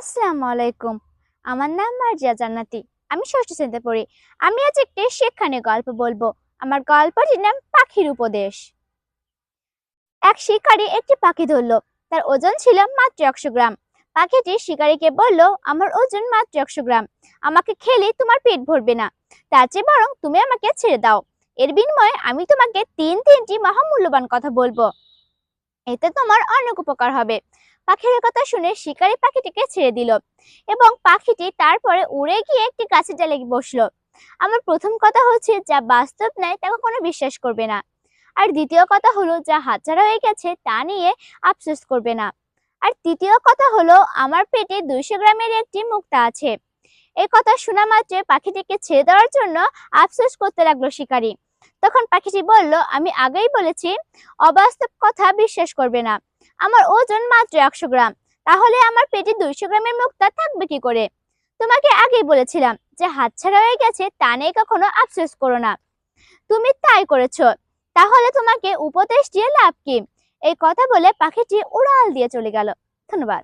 আসসালামু আলাইকুম। আমার নাম মার্জিয়া জান্নাতি। আমি ষষ্ঠ শ্রেণীতে পড়ি। আমি আজ একটি শিক্ষণীয় গল্প বলব। আমার গল্পটির নাম পাখির উপদেশ। এক শিকারী একটি পাখি ধরলো। তার ওজন ছিল মাত্র একশো গ্রাম। পাখিটি শিকারীকে বলল, আমার ওজন মাত্র একশো গ্রাম। আমাকে খেলে তোমার পেট ভরবে না। তার চেয়ে বরং তুমি আমাকে ছেড়ে দাও। এর বিনিময়ে আমি তোমাকে তিন তিনটি মহামূল্যবান কথা বলব। এতে তোমার অনেক উপকার হবে। পাখির কথা শুনে শিকারি পাখিটিকে ছেড়ে দিল এবং পাখিটি তারপরে উড়ে গিয়ে একটি গাছের ডালে বসল। আমার প্রথম কথা হচ্ছে, যা বাস্তব নয় তা কখনো বিশ্বাস করবে না। আর দ্বিতীয় কথা হলো, যা হাতছাড়া হয়ে গেছে, তা নিয়ে আফসোস করবে না। আর তৃতীয় কথা হলো, আমার পেটে দুইশো গ্রামের একটি মুক্তা আছে। এই কথা শোনা মাত্রে পাখিটিকে ছেড়ে দেওয়ার জন্য আফসোস করতে লাগল শিকারী। তখন পাখিটি বলল, আমি আগেই বলেছি, অবাস্তব কথা বিশ্বাস করবে না। আমার ওজন মাত্র একশো গ্রাম। তাহলে আমার পেটে দুইশো গ্রামের মুক্তা থাকবে কি করে? তোমাকে আগেই বলেছিলাম যে হাতছাড়া হয়ে গেছে তা নিয়ে কখনো আফসোস করো না। তুমি তাই করেছ। তাহলে তোমাকে উপদেশ দিয়ে লাভ কি? এই কথা বলে পাখিটি উড়াল দিয়ে চলে গেল। ধন্যবাদ।